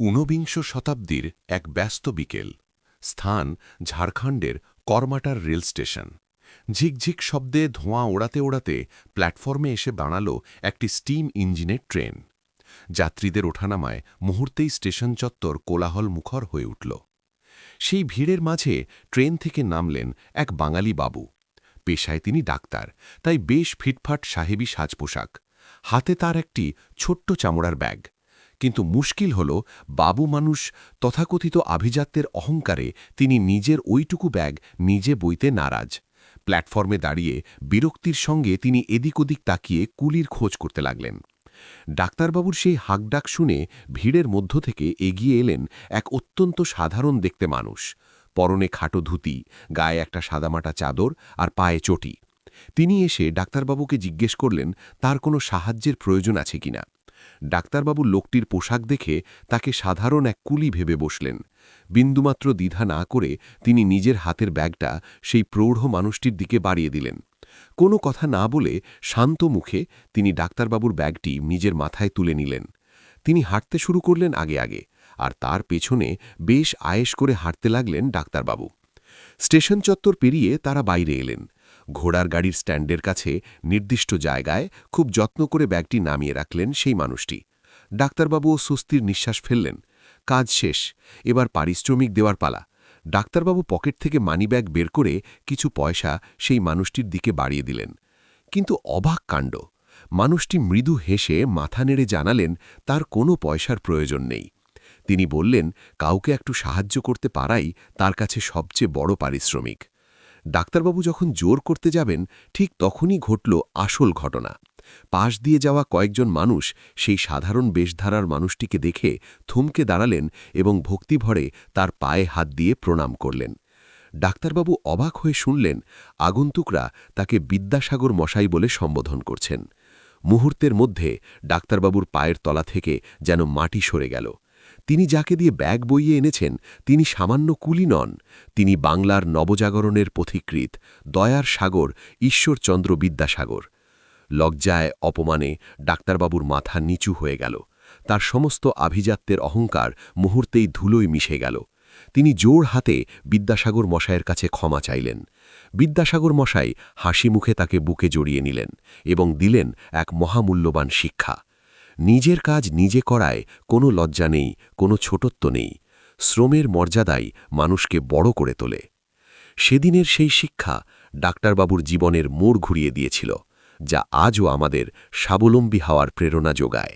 ঊনবিংশ শতাব্দীর এক ব্যস্ত বিকেল, স্থান ঝাড়খণ্ডের করমাটার রেল স্টেশন। ঝিকঝিক শব্দে ধোঁয়া ওড়াতে ওড়াতে প্ল্যাটফর্মে এসে দাঁড়াল একটি স্টিম ইঞ্জিনের ট্রেন। যাত্রীদের ওঠানামায় মুহূর্তেই স্টেশন চত্বর কোলাহল মুখর হয়ে উঠল। সেই ভিড়ের মাঝে ট্রেন থেকে নামলেন এক বাঙালি বাবু। পেশায় তিনি ডাক্তার, তাই বেশ ফিটফাট সাহেবী সাজ পোশাক হাতে তার একটি ছোট্ট চামড়ার ব্যাগ। কিন্তু মুশকিল হল বাবু মানুষ তথাকথিত আভিজাত্যের অহংকারে তিনি নিজের ওইটুকু ব্যাগ নিজে বইতে নারাজ। প্ল্যাটফর্মে দাঁড়িয়ে বিরক্তির সঙ্গে তিনি এদিক ওদিক তাকিয়ে কুলির খোঁজ করতে লাগলেন। ডাক্তারবাবুর সেই হাকডাক শুনে ভিড়ের মধ্য থেকে এগিয়ে এলেন এক অত্যন্ত সাধারণ দেখতে মানুষ। পরনে খাটো ধুতি, গায়ে একটা সাদামাটা চাদর আর পায়ে চটি। তিনি এসে ডাক্তারবাবুকে জিজ্ঞেস করলেন, তার কোনো সাহায্যের প্রয়োজন আছে কিনা? ডাক্তারবাবু লোকটির পোশাক দেখে তাকে সাধারণ এক কুলি ভেবে বসলেন। বিন্দুমাত্র দ্বিধা না করে তিনি নিজের হাতের ব্যাগটা সেই প্রৌঢ় মানুষটির দিকে বাড়িয়ে দিলেন। কোনো কথা না বলে শান্ত মুখে তিনি ডাক্তারবাবুর ব্যাগটি নিজের মাথায় তুলে নিলেন। তিনি হাঁটতে শুরু করলেন আগে আগে, আর তার পেছনে বেশ আয়েস করে হাঁটতে লাগলেন ডাক্তারবাবু। স্টেশন চত্বর পেরিয়ে তারা বাইরে এলেন। ঘোড়ার গাড়ির স্ট্যান্ডের কাছে নির্দিষ্ট জায়গায় খুব যত্ন করে ব্যাগটি নামিয়ে রাখলেন সেই মানুষটি। ডাক্তারবাবুও স্বস্তির নিঃশ্বাস ফেললেন। কাজ শেষ, এবার পারিশ্রমিক দেওয়ার পালা। ডাক্তারবাবু পকেট থেকে মানিব্যাগ বের করে কিছু পয়সা সেই মানুষটির দিকে বাড়িয়ে দিলেন। কিন্তু অবাক কাণ্ড, মানুষটি মৃদু হেসে মাথা নেড়ে জানালেন, তার কোনো পয়সার প্রয়োজন নেই। তিনি বললেন, কাউকে একটু সাহায্য করতে পারাই তার কাছে সবচেয়ে বড় পারিশ্রমিক। ডাক্তারবাবু যখন জোর করতে যাবেন, ঠিক তখনই ঘটল আসল ঘটনা। পাশ দিয়ে যাওয়া কয়েকজন মানুষ সেই সাধারণ বেশধারার মানুষটিকে দেখে থমকে দাঁড়ালেন এবং ভক্তিভরে তার পায়ে হাত দিয়ে প্রণাম করলেন। ডাক্তারবাবু অবাক হয়ে শুনলেন, আগন্তুকরা তাকে বিদ্যাসাগর মশাই বলে সম্বোধন করছেন। মুহূর্তের মধ্যে ডাক্তারবাবুর পায়ের তলা থেকে যেন মাটি সরে গেল। তিনি যাকে দিয়ে ব্যাগ বইয়ে এনেছেন, তিনি সামান্য কুলি নন। তিনি বাংলার নবজাগরণের পথিকৃত দয়ার সাগর, ঈশ্বরচন্দ্র বিদ্যাসাগর। লজ্জায়, অপমানে ডাক্তারবাবুর মাথা নিচু হয়ে গেল। তার সমস্ত আভিজাত্যের অহংকার মুহূর্তেই ধুলোয় মিশে গেল। তিনি জোর হাতে বিদ্যাসাগর মশায়ের কাছে ক্ষমা চাইলেন। বিদ্যাসাগর মশাই হাসি মুখে তাকে বুকে জড়িয়ে নিলেন এবং দিলেন এক মহামূল্যবান শিক্ষা। নিজের কাজ নিজে করায় কোনো লজ্জা নেই, কোনো ছোটত্ব নেই। শ্রমের মর্যাদাই মানুষকে বড় করে তোলে। সেদিনের সেই শিক্ষা ডাক্তারবাবুর জীবনের মোড় ঘুরিয়ে দিয়েছিল, যা আজও আমাদের স্বাবলম্বী হওয়ার প্রেরণা যোগায়।